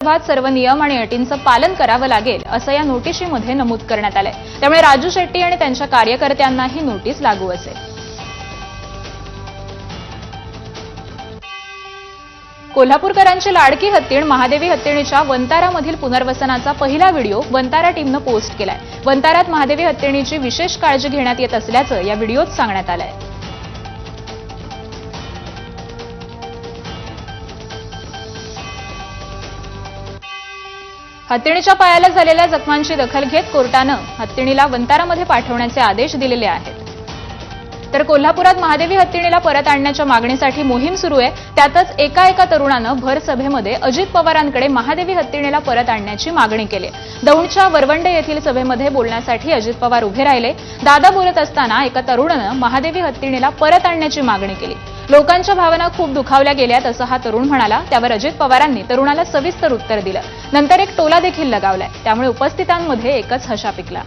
संदर्भात सर्व नियम आणि अटींचं पालन करावं लागेल असं या नोटिशीमध्ये नमूद करण्यात आलंय. त्यामुळे राजू शेट्टी आणि त्यांच्या कार्यकर्त्यांना ही नोटीस लागू असेल. कोल्हापूरकरांची लाडकी हत्तीण महादेवी हत्तीणीच्या वंतारामधील पुनर्वसनाचा पहिला व्हिडिओ वंतारा टीमनं पोस्ट केलाय. वंतारात महादेवी हत्तीणीची विशेष काळजी घेण्यात येत असल्याचं या व्हिडिओत सांगण्यात आलंय. हत्तीणीच्या पायाला झालेल्या जखमांची दखल घेत कोर्टानं हत्तीणीला वंतारामध्ये पाठवण्याचे आदेश दिलेले आहेत. तर कोल्हापुरात महादेवी हत्तीणीला परत आणण्याच्या मागणीसाठी मोहीम सुरू आहे. त्यातच एका एका तरुणानं भर सभेमध्ये अजित पवारांकडे महादेवी हत्तीणीला परत आणण्याची मागणी केली. दौंडच्या वरवंडे येथील सभेमध्ये बोलण्यासाठी अजित पवार उभे राहिले. दादा बोलत असताना एका तरुणानं महादेवी हत्तीणीला परत आणण्याची मागणी केली. लोकांच्या भावना खूप दुखावल्या गेल्यात असं हा तरुण म्हणाला. त्यावर अजित पवारांनी तरुणाला सविस्तर उत्तर दिलं. नंतर एक टोला देखील लगावलाय. त्यामुळे उपस्थितांमध्ये एकच हशा पिकला.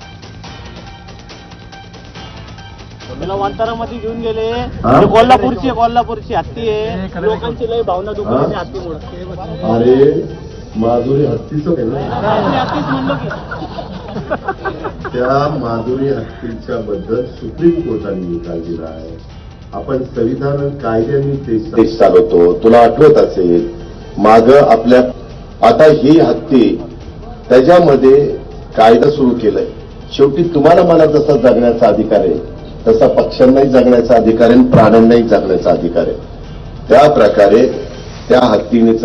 त्याला वांतारामध्ये घेऊन गेले. कोल्हापूरची आहे, कोल्हापूरची हत्ती आहे. लोकांची लय भावना दुखली हत्तीमुळे. अरे माधुरी हत्तीचं आहे ना? हत्तीच म्हणलो की. त्या माधुरी हत्तीच्या बद्दल सुप्रीम कोर्टाने निकाल दिला आहे आपण संविधान कायद्याने देश चालवतो. तुला आठवत असेल माग आपल्या आता ही हत्ती त्याच्यामध्ये कायदा सुरू केलाय. शेवटी तुम्हाला मला जसा जगण्याचा अधिकार आहे तसा पक्ष्यांनाही जगण्याचा अधिकार आहे आणि प्राण्यांनाही जगण्याचा अधिकार आहे. त्या प्रकारे त्या हत्तीनेच